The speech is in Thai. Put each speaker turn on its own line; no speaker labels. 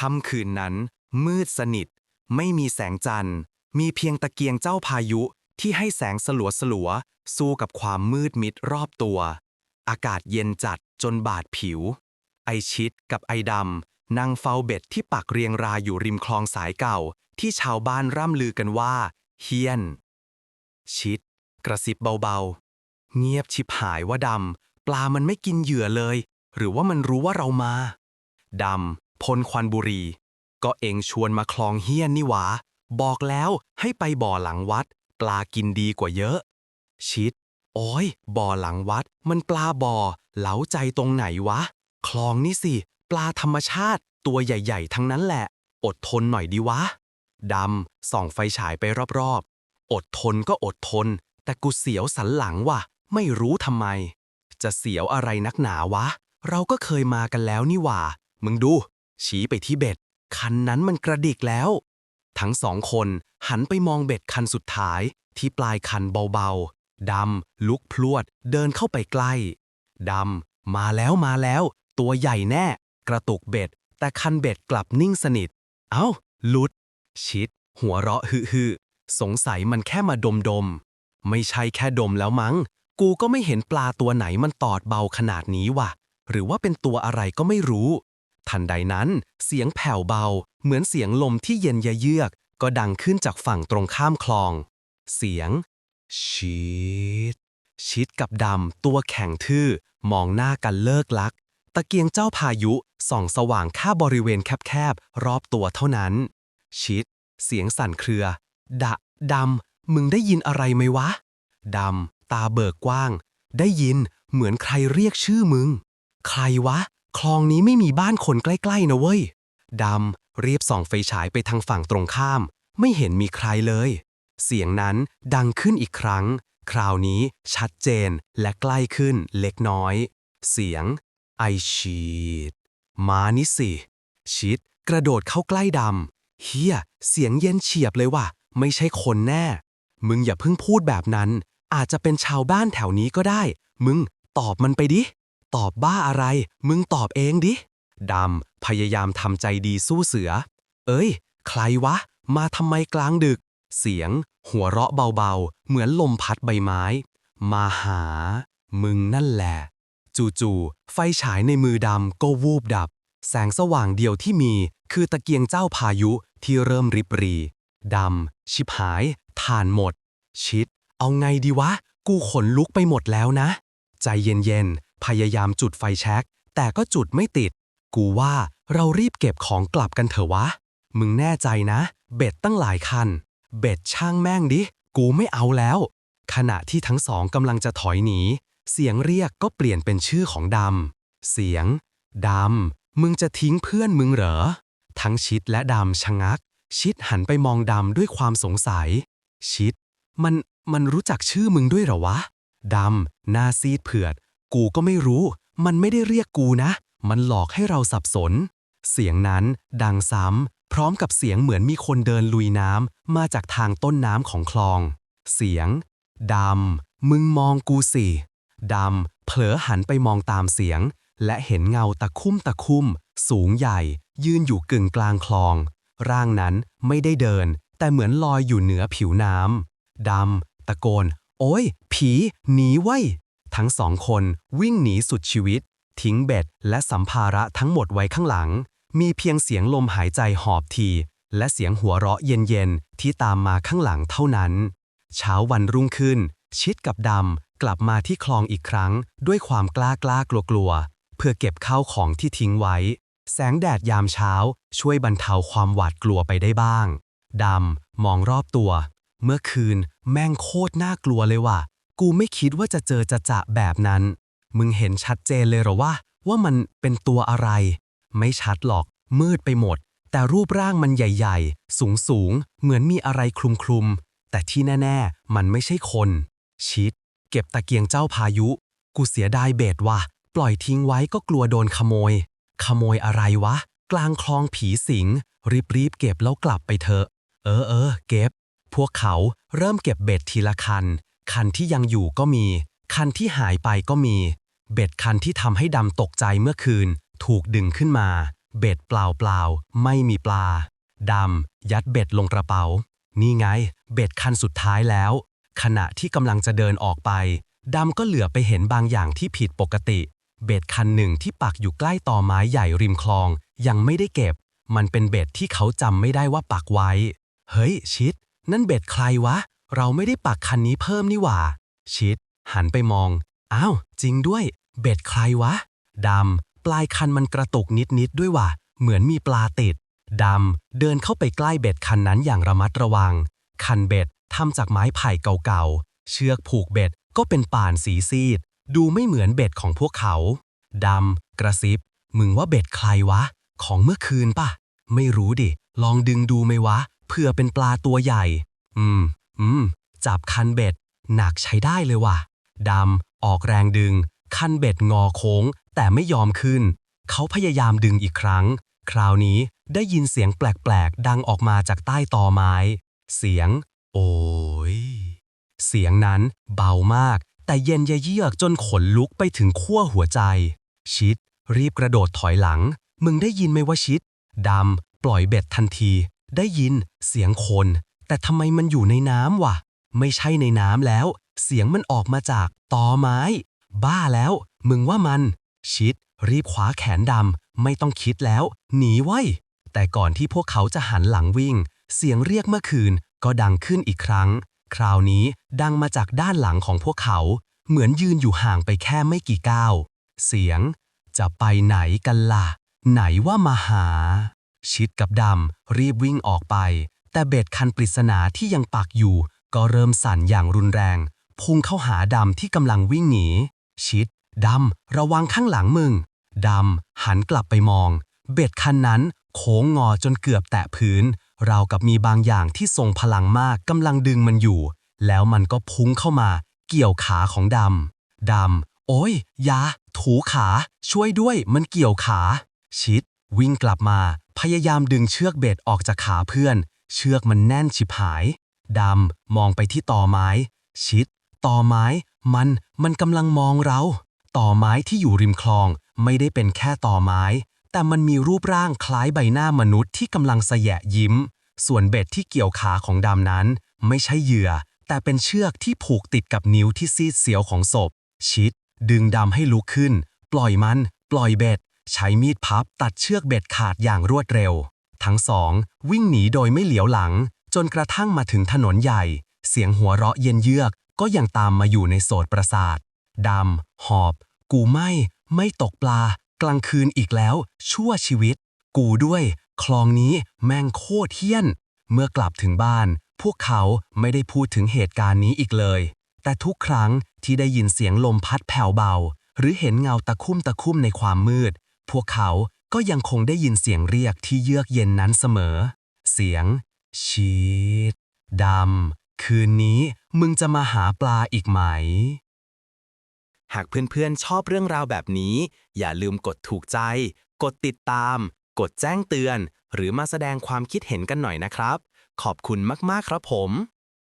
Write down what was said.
ค่ำคืนนั้น มืดสนิท ไม่มีแสงจันทร์ มีเพียงตะเกียงเจ้าพายุที่ให้แสงสลัวสลัวๆสู้กับความมืดมิดรอบตัว อากาศเย็นจัดจนบาดผิว ไอชิดกับไอดำนั่งเฝ้าเบ็ดที่ปักเรียงรายอยู่ริมคลองสายเก่า ที่ชาวบ้านร่ำลือกันว่า เฮี้ยน ชิด กระซิบเบาๆ เงียบชิบหายว่าดำ ปลามันไม่กินเหยื่อเลย หรือว่ามันรู้ว่าเรามาดำ พลควันบุรี ก็เองชวนมาคลองเฮี้ยนนี่หวา บอกแล้วให้ไปบ่อหลังวัด ปลากินดีกว่าเยอะ ชิด โอ้ย บ่อหลังวัด มันปลาบ่อ เหลาใจตรงไหนวะ คลองนี่สิ ปลาธรรมชาติตัวใหญ่ๆ ทั้งนั้นแหละ อดทนหน่อยดีวะ ดำส่องไฟฉายไปรอบๆ อดทนก็อดทน แต่กูเสียวสันหลังว่ะ ไม่รู้ทำไม จะเสียวอะไรนักหนาวะ เราก็เคยมากันแล้วนี่หว่า มึงดู ชี้ไปที่เบ็ด คันนั้นมันกระดิกแล้ว ทั้งสองคนหันไปมองเบ็ดคันสุดท้าย ที่ปลายคันเบาๆ ดำ ลุกพลวด เดินเข้าไปใกล้ ดำ มาแล้วมาแล้ว ตัวใหญ่แน่ กระตุกเบ็ด แต่คันเบ็ดกลับนิ่งสนิท เอ้า ลุด ชิด หัวเราะฮือๆสงสัยมันแค่มาดมดมๆไม่ใช่แค่ดมแล้วมั้ง กูก็ไม่เห็นปลาตัวไหนมันตอดเบาขนาดนี้ว่ะ หรือว่าเป็นตัวอะไรก็ไม่รู้ ทันใดนั้น เสียงแผ่วเบา เหมือนเสียงลมที่เย็นยะเยือก ก็ดังขึ้นจากฝั่งตรงข้ามคลอง เสียงชิดชิดกับดำตัวแข็งทื่อ มองหน้ากันเลิกลัก ตะเกียงเจ้าพายุส่องสว่างค่บริเวณแคบๆ รอบตัวเท่านั้น ชิด เสียงสั่นเครือ ดะดำ มึงได้ยินอะไรไหมวะ ดำ ตาเบิกกว้าง ได้ยินเหมือนใครเรียกชื่อมึง ใครวะ คลองนี้ไม่มีบ้านคนใกล้ๆนะเว้ย ดำรีบส่องไฟฉายไปทางฝั่งตรงข้าม ไม่เห็นมีใครเลย เสียงนั้นดังขึ้นอีกครั้ง คราวนี้ชัดเจนและใกล้ขึ้นเล็กน้อย เสียง ไอชีด มานี่สิ ชิด กระโดดเข้าใกล้ดำ เฮีย เสียงเย็นเฉียบเลยว่ะ ไม่ใช่คนแน่ มึงอย่าเพิ่งพูดแบบนั้น อาจจะเป็นชาวบ้านแถวนี้ก็ได้ มึงตอบมันไปดิ ตอบบ้าอะไร มึงตอบเองดิ ดำ พยายามทำใจดีสู้เสือ เอ้ย ใครวะ มาทำไมกลางดึก เสียง หัวเราะเบาๆ เหมือนลมพัดใบไม้ มาหา มึงนั่นแหละ จู่ๆ ไฟฉายในมือดำก็วูบดับ แสงสว่างเดียวที่มี คือตะเกียงเจ้าพายุที่เริ่มริบรี ดำ ชิบหาย ถ่านหมด ชิด เอาไงดีวะ กูขนลุกไปหมดแล้วนะ ใจเย็นๆ พยายามจุดไฟแช็กแต่ก็จุดไม่ติด กูว่าเรารีบเก็บของกลับกันเถอะวะ มึงแน่ใจนะ เบ็ดตั้งหลายคัน เบ็ดช่างแม่งดิ กูไม่เอาแล้ว ขณะที่ทั้งสองกำลังจะถอยหนี เสียงเรียกก็เปลี่ยนเป็นชื่อของดำ เสียง ดำ มึงจะทิ้งเพื่อนมึงเหรอ ทั้งชิดและดำชะงัก ชิดหันไปมองดำด้วยความสงสัย ชิด มัน มันรู้จักชื่อมึงด้วยเหรอวะ ดำ หน้าซีดเผือด กูก็ไม่รู้ มันไม่ได้เรียกกูนะ มันหลอกให้เราสับสน เสียงนั้นดังซ้ำ พร้อมกับเสียงเหมือนมีคนเดินลุยน้ำมาจากทางต้นน้ำของคลอง เสียงดำมึงมองกูสิดำเผลอหันไปมองตามเสียง และเห็นเงาตะคุ่มตะคุ่ม สูงใหญ่ ยืนอยู่กึ่งกลางคลอง ร่างนั้นไม่ได้เดิน แต่เหมือนลอยอยู่เหนือผิวน้ำดำตะโกน โอ้ย ผี หนีไว้ ทั้งสองคนวิ่งหนีสุดชีวิต ทิ้งเบ็ดและสัมภาระทั้งหมดไว้ข้างหลัง มีเพียงเสียงลมหายใจหอบที และเสียงหัวเราะเย็นๆ ที่ตามมาข้างหลังเท่านั้น เช้าวันรุ่งขึ้น ชิดกับดำกลับมาที่คลองอีกครั้ง ด้วยความกล้ากล้ากลัวกลัวๆเพื่อเก็บข้าวของที่ทิ้งไว้ แสงแดดยามเช้า ช่วยบรรเทาความหวาดกลัวไปได้บ้างดำมองรอบตัว เมื่อคืนแม่งโคตรน่ากลัวเลยว่ะ กูไม่คิดว่าจะเจอจะจะแบบนั้น มึงเห็นชัดเจนเลยหรอว่า ว่ามันเป็นตัวอะไร ไม่ชัดหรอก มืดไปหมด แต่รูปร่างมันใหญ่ๆ สูงๆ เหมือนมีอะไรคลุมๆ แต่ที่แน่ๆ มันไม่ใช่คน ชิด เก็บตะเกียงเจ้าพายุ กูเสียดายเบ็ดว่ะ ปล่อยทิ้งไว้ก็กลัวโดนขโมย ขโมยอะไรวะ กลางคลองผีสิง รีบๆ เก็บแล้วกลับไปเถอะ เออเออเก็บ พวกเขาเริ่มเก็บเบ็ดทีละคัน คันที่ยังอยู่ก็มี คันที่หายไปก็มี เบ็ดคันที่ทำให้ดำตกใจเมื่อคืน ถูกดึงขึ้นมา เบ็ดเปล่าเปล่าๆไม่มีปลาดำยัดเบ็ดลงกระเป๋า นี่ไง เบ็ดคันสุดท้ายแล้ว ขณะที่กำลังจะเดินออกไปดำก็เหลือไปเห็นบางอย่างที่ผิดปกติ เบ็ดคันหนึ่งที่ปักอยู่ใกล้ต่อไม้ใหญ่ริมคลอง ยังไม่ได้เก็บ มันเป็นเบ็ดที่เขาจำไม่ได้ว่าปักไว้ เฮ้ย ชิด นั่นเบ็ดใครวะ เราไม่ได้ปักคันนี้เพิ่มนี่หว่า ชิด หันไปมอง อ้าว จริงด้วย เบ็ดใครวะ ดำ ปลายคันมันกระตุกนิด ๆ ด้วยว่ะ เหมือนมีปลาติด ดำ เดินเข้าไปใกล้เบ็ดคันนั้นอย่างระมัดระวัง คันเบ็ดทำจากไม้ไผ่เก่า ๆ เชือกผูกเบ็ดก็เป็นป่านสีซีด ดูไม่เหมือนเบ็ดของพวกเขา ดำ กระซิบ มึงว่าเบ็ดใครวะ ของเมื่อคืนปะ ไม่รู้ดิ ลองดึงดูไหมวะ เผื่อเป็นปลาตัวใหญ่ อืม อืม จับคันเบ็ด หนักใช้ได้เลยว่ะ ดำ ออกแรงดึง คันเบ็ดงอโค้ง แต่ไม่ยอมขึ้น เขาพยายามดึงอีกครั้ง คราวนี้ได้ยินเสียงแปลก ๆ ดังออกมาจากใต้ตอไม้ เสียง โอ้ย เสียงนั้นเบามาก แต่เย็นเยือกจนขนลุกไปถึงขั้วหัวใจ ชิด รีบกระโดดถอยหลัง มึงได้ยินไหมว่าชิด ดำ ปล่อยเบ็ดทันที ได้ยิน เสียงคน แต่ทำไมมันอยู่ในน้ำวะ ไม่ใช่ในน้ำแล้ว เสียงมันออกมาจากตอไม้ บ้าแล้ว มึงว่ามัน ชิด รีบขวาแขนดำไม่ต้องคิดแล้ว หนีไว้ แต่ก่อนที่พวกเขาจะหันหลังวิ่ง เสียงเรียกเมื่อคืนก็ดังขึ้นอีกครั้ง คราวนี้ดังมาจากด้านหลังของพวกเขา เหมือนยืนอยู่ห่างไปแค่ไม่กี่ก้าวเสียง จะไปไหนกันล่ะ ไหนว่ามาหา ชิดกับดำรีบวิ่งออกไป แต่เบ็ดคันปริศนาที่ยังปักอยู่ ก็เริ่มสั่นอย่างรุนแรง พุ่งเข้าหาดำที่กำลังวิ่งหนี ชิดดำระวังข้างหลังมึงดำหันกลับไปมอง เบ็ดคันนั้นโค้งงอจนเกือบแตะพื้น ราวกับมีบางอย่างที่ทรงพลังมากกำลังดึงมันอยู่ แล้วมันก็พุ่งเข้ามา เกี่ยวขาของดำดำโอ้ยอยา ถูขา ช่วยด้วยมันเกี่ยวขา ชิด วิ่งกลับมา พยายามดึงเชือกเบ็ดออกจากขาเพื่อน เชือกมันแน่นฉิบหาย ดำมองไปที่ต่อไม้ ชิด ต่อไม้ มัน มันกำลังมองเรา ต่อไม้ที่อยู่ริมคลองไม่ได้เป็นแค่ต่อไม้ แต่มันมีรูปร่างคล้ายใบหน้ามนุษย์ที่กำลังแสยะยิ้ม ส่วนเบ็ดที่เกี่ยวขาของดำนั้น ไม่ใช่เหยื่อ แต่เป็นเชือกที่ผูกติดกับนิ้วที่ซีดเสียวของศพ ชิด ดึงดำให้ลุกขึ้น ปล่อยมัน ปล่อยเบ็ด ใช้มีดพับตัดเชือกเบ็ดขาดอย่างรวดเร็ว ทั้งสองวิ่งหนีโดยไม่เหลียวหลัง จนกระทั่งมาถึงถนนใหญ่ เสียงหัวเราะเย็นเยือกก็ยังตามมาอยู่ในโสดประสาทดำ หอบ กูไม่ ไม่ตกปลา กลางคืนอีกแล้ว ชั่วชีวิต กูด้วย คลองนี้แม่งโคตรเฮี้ยน เมื่อกลับถึงบ้าน พวกเขาไม่ได้พูดถึงเหตุการณ์นี้อีกเลย แต่ทุกครั้งที่ได้ยินเสียงลมพัดแผ่วเบา หรือเห็นเงาตะคุ่มตะคุ่มในความมืด พวกเขา ก็ยังคงได้ยินเสียงเรียกที่เยือกเย็นนั้นเสมอ เสียง ชีดดำ คืนนี้มึงจะมาหาปลาอีกไหม หากเพื่อนๆชอบเรื่องราวแบบนี้ อย่าลืมกดถูกใจ กดติดตาม กดแจ้งเตือน หรือมาแสดงความคิดเห็นกันหน่อยนะครับ ขอบคุณมากๆครับผม